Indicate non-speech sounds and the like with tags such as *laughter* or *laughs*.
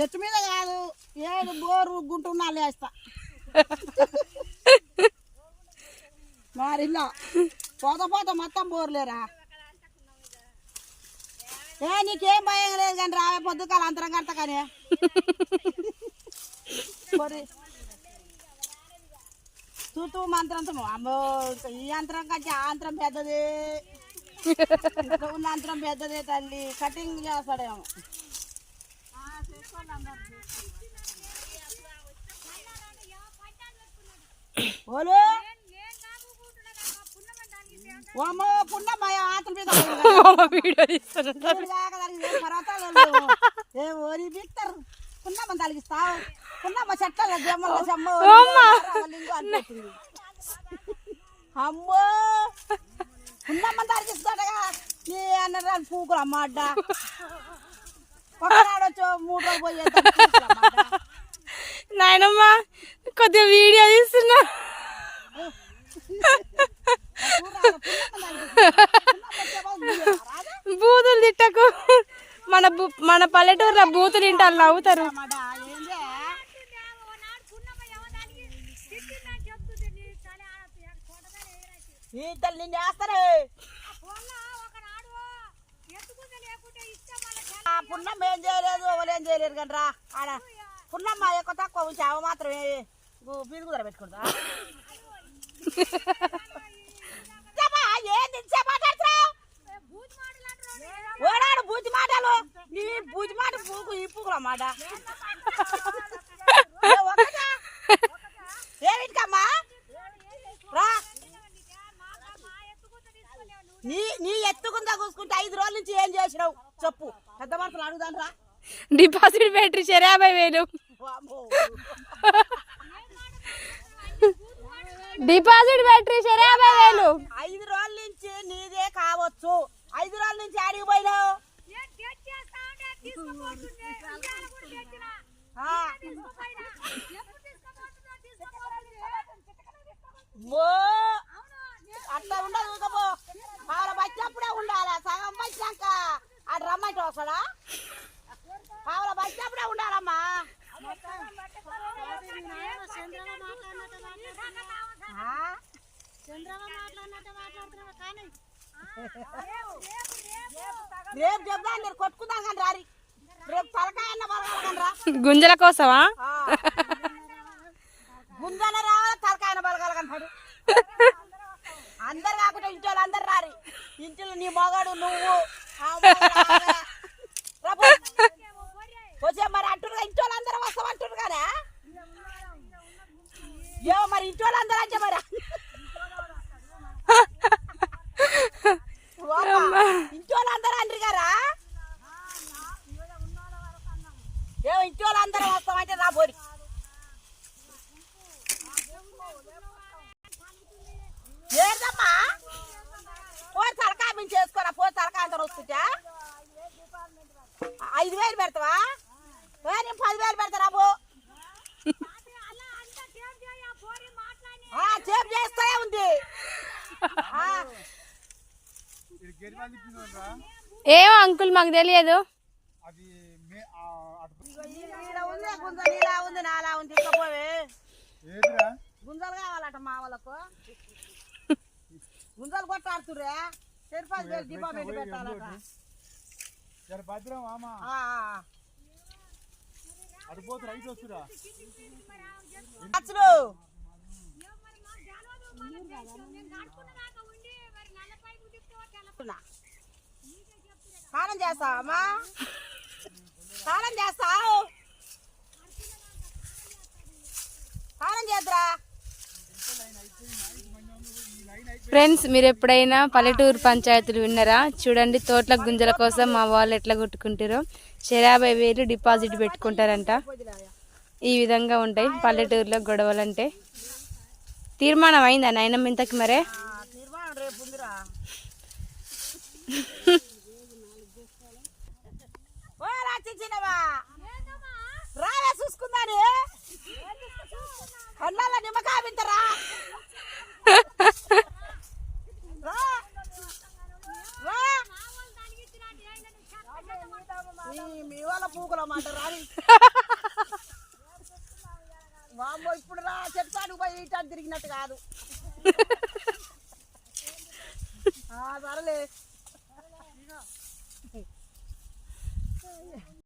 చెట్టు మీద కాదు ఏడు బోరు గుంటున్నా లేస్తా మరి పోత పోత మొత్తం బోర్లేరా? ఏ నీకేం భయం లేదు కానీ రావే పొద్దుకాల అంతరం కడతా కానీ. మరి తూతూ మంత్రంతో అమ్మో ఈ యంత్రం కంటే ఆ యంత్రం పెద్దది. ఉన్న యంత్రం పెద్దదే తల్లి. కటింగ్ చేస్తాడేమో ఓలు ఓమో పున్నమ్మ ఆతల మీద *laughs* వీడియో తీస్తాను ఏ ఓరి బిత్తరు. పున్నమ్మ తలిగిస్తావు పున్నమ్మ చెమ్మ అమ్మో. పున్నమ్మ తలిగిస్తాడగా నీ అన్న పూకులు అమ్మ అడ్డ. మూడు రోజులు పోయి నాయనమ్మ కొద్దిగా వీడియో తీస్తున్నా. బూతులు తిట్టకు. మన మన పల్లెటూరులో బూతులు తింటారు నవ్వుతారు. ఈ తల్లి నిన్ను వేస్తారే ఆ పున్నమ్మ ఏం చేయలేదు ఎవరు ఏం చేయలేరు కానీ రా. ఆడ పున్నమ్మ ఎక్కువ తక్కువ ఉంచి అవ మాత్రమే బీది కుదర పెట్టుకుంటా ఏంది మాట్లాడుతున్నావ్? ఓడాడు బూచి మాటలు నీ బూచి మాట పూకు ఈ మాట ఏ ఒక్కటా? ఏమిటికమ్మా రా నీ నీ ఎత్తుకుందా రోజుల నుంచి ఏం చేసినావు? చెప్పు. పెద్ద మనుషులు అడుగుదాను రా డిపాజిట్ బ్యాటరీ సరే యాభై వేలు. వామ్మో. డిపాజిట్ బ్యాటరీ సరే యాభై వేలు. ఐదు రోజుల నుంచి నీదే కావచ్చు. ఐదు రోజుల నుంచి ఆడికి పోయినావు? ఆ. వస్తాడా ఆవిడ బచ్చినప్పుడే ఉండాలమ్మా? రేపు చెప్దాం నేను కొట్టుకుందాం కానీ రారి. రేపు తలకాయ బలగాలి రా. గుంజల కోసమా? ముందన రావాలి తలకాయన బలగాలి కనపడు అందరు కాకుండా ఇంటి వాళ్ళు అందరు రారి. ఇంటిలో నీ మగాడు నువ్వు ఆ మగాడు ఆమె. రా పో. వచ్చే మరి అంటున్నారు ఇంటి వాళ్ళు అందరూ వస్తాం అంటున్నారు కదా ఏమో మరి ఇంటి వాళ్ళు అందరూ అంటే మరి ఓమ్మా, ఇంటి వాళ్ళు అందరూ అంటారు కదా ఏమో ఇంటి వాళ్ళు అందరూ వస్తామంటే రా పోరి ఏంటమ్మా పోయి తలకాయ మించి చేసుకోరా పోయి తలకాయ అంతా వస్తుంటా ఐదు వేలు పెడతావా ఏ, నేను పదివేలు పెడతారా పో ఆ, చేపు చేస్తూనే ఉంది ఆ, ఏమో అంకుల్ మాకు తెలియదు. గుంజలు కావాలట మా వాళ్ళకు. గుంజలు కొట్టాడుతురే సరిపది వేలు డిపాజిట్ పెట్టాలట. భద్రం మామ ఆ, ఆ. అడిపోతే రైట్ వస్తురా. అచ్చులు స్నానం చేస్తావమ్మా స్నానం చేస్తావు? స్నానం చేద్దురా. ఫ్రెండ్స్ మీరు ఎప్పుడైనా పల్లెటూరు పంచాయతీలు విన్నారా? చూడండి తోటల గుంజల కోసం మా వాళ్ళు ఎట్లా కొట్టుకుంటారో. యాభై వేలు డిపాజిట్ పెట్టుకుంటారంట. ఈ విధంగా ఉంటాయి పల్లెటూరులో గొడవలు అంటే తీర్మానం అయిందా నాయనమ్మ ఇంతకి మరే? *laughs* రావే చూసుకుందాని. కళ్ళ నిమ్మకాయ మీ వాళ్ళ పూకుల మాట రాని. వామ్మో చెప్తాను పోయి ఇటు తిరిగినట్టు కాదు. సరేలే. సరేలే